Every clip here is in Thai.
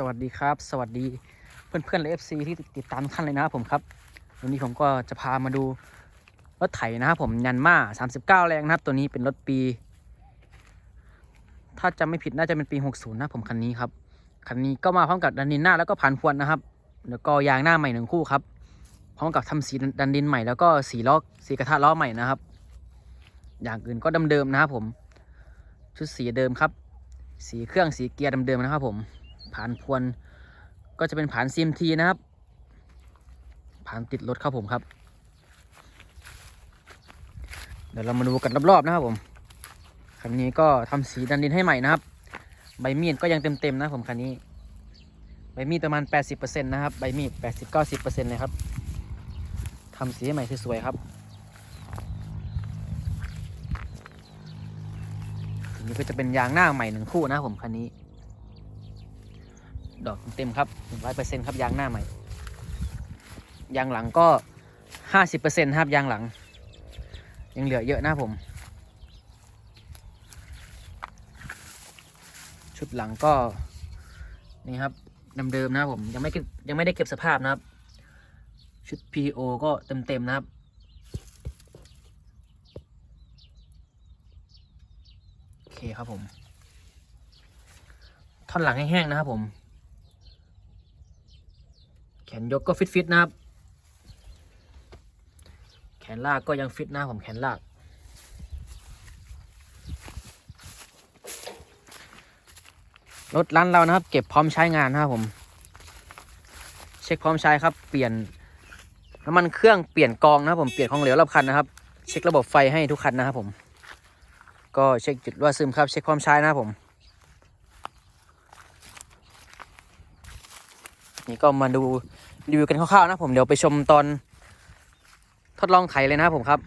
สวัสดีครับ สวัสดีเพื่อนๆและ FC ที่ติดตามทุกท่านเลยนะครับผมครับวันนี้ผมก็จะพามาดูรถไถนะครับผมยันมา39แรงนะครับ ตัวนี้เป็นรถปี ถ้าจำไม่ผิดน่าจะเป็นปี60นะผมคันนี้ครับคันนี้ก็มาพร้อมกับดันดินหน้าแล้วก็ผ่านพวนนะครับ แล้วก็ยางหน้าใหม่หนึ่งคู่ครับพร้อมกับทำสีดันดินใหม่แล้วก็สีล้อสีกระทะล้อใหม่นะครับ อย่างอื่นก็เดิมๆนะครับผม ชุดสีเดิมครับ สีเครื่องสีเกียร์เดิมๆนะครับผม ผ่านพวน ก็จะเป็นผ่าน CMT นะครับ ผ่านติดรถครับผมครับ เดี๋ยวเรามาดูกันรอบๆนะครับผมคันนี้ก็ทำสีดันดินให้ใหม่นะครับ ใบมีดก็ยังเต็มๆนะผมคันนี้ ใบมีดประมาณ 80%นะครับ ใบมีด 80-90%เลยครับทำสีให้ใหม่สวยๆครับนนี้ก็จะเป็นยางหน้าใหม่หนึ่งคู่นะผมคันนี้ ดอกเต็มครับร้อยเปอร์เซ็นต์ครับยางหน้าใหม่ ยางหลังก็ห้าสิบเปอร์เซ็นต์ครับยางหลัง ยังเหลือเยอะนะผม ชุดหลังก็ นี่ครับเดิมๆนะผมยังไม่ยังไม่ได้เก็บสภาพนะครับ ชุด PO ก็เต็มๆนะครับโอเคครับผม ท่อนหลังแห้งๆนะครับผม นยกก็ฟิตๆนะครับ แขนลากก็ยังฟิตนะผมแขนลาก รถร้านเรานะครับ เก็บพร้อมใช้งานนะครับผม เช็คพร้อมใช้ครับ เปลี่ยนน้ำมันเครื่องเปลี่ยนกองนะครับผมเปลี่ยนของเหลวรอบคันนะครับ เช็คระบบไฟให้ทุกคันนะครับผม ก็เช็คจุดรั่วซึมครับ เช็คความใช้นะครับผม นี่ก็มาดูรีวิวกันคร่าวๆนะผมเดี๋ยวไปชมตอนทดลองไถเลยนะครับผมครับ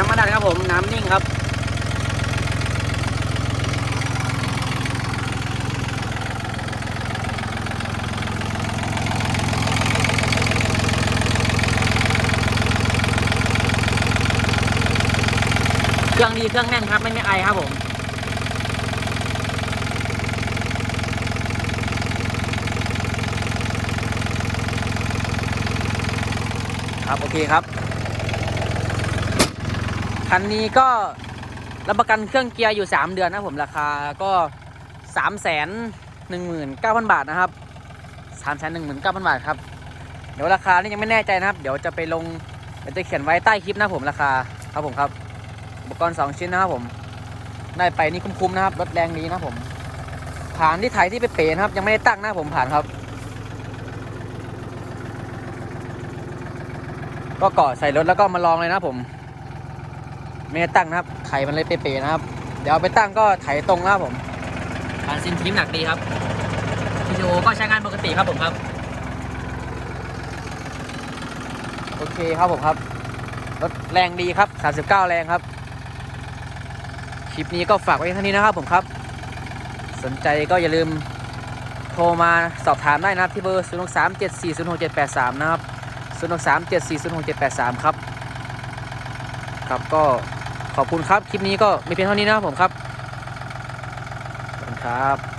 น้ำมาดันครับผม น้ำนิ่งครับ เครื่องดีเครื่องแน่นครับ ไม่มีไอครับผมครับ โอเคครับ คันนี้ก็รับประกันเครื่องเกียร์อยู่ 3 เดือนนะผมราคาก็3 1 9 0 0 0 บาทนะครับ3 1 9 0 0 0 บาทครับ เดี๋ยวราคานี่ยังไม่แน่ใจนะครับ เดี๋ยวจะไปลงเดี๋ยวจะเขียนไว้ใต้คลิปนะผมราคาครับผมครับ อุปกรณ์ 2 ชิ้นนะครับผมได้ไปนี่คุ้มๆนะครับรถแรงดีนะผม ผ่านที่ไทยที่ไปเป๋นะครับ ยังไม่ได้ตั้งนะผมผ่านครับ ก็เกาะใส่รถแล้วก็มาลองเลยนะผม ไม่ได้ตั้งนะครับ ไถมันเลยเป๋ๆนะครับ เดี๋ยวเอาไปตั้งก็ไถตรงนะครับผมผ่านซินทีมหนักดีครับวิดีโอก็ใช้งานปกติครับผมครับ โอเคครับผมครับ รถแรงดีครับ 39 แรงครับ คลิปนี้ก็ฝากไว้เท่านี้นะครับผมครับ สนใจก็อย่าลืมโทรมาสอบถามได้นะครับที่เบอร์ 0 6 3 7 4 0 6 7 8 3 นะครับ 0 6 3 7 4 0 6 7 8 3 ครับ ครับก็ ขอบคุณครับ คลิปนี้ก็มีเพียงเท่านี้นะครับผมครับขอบคุณครับ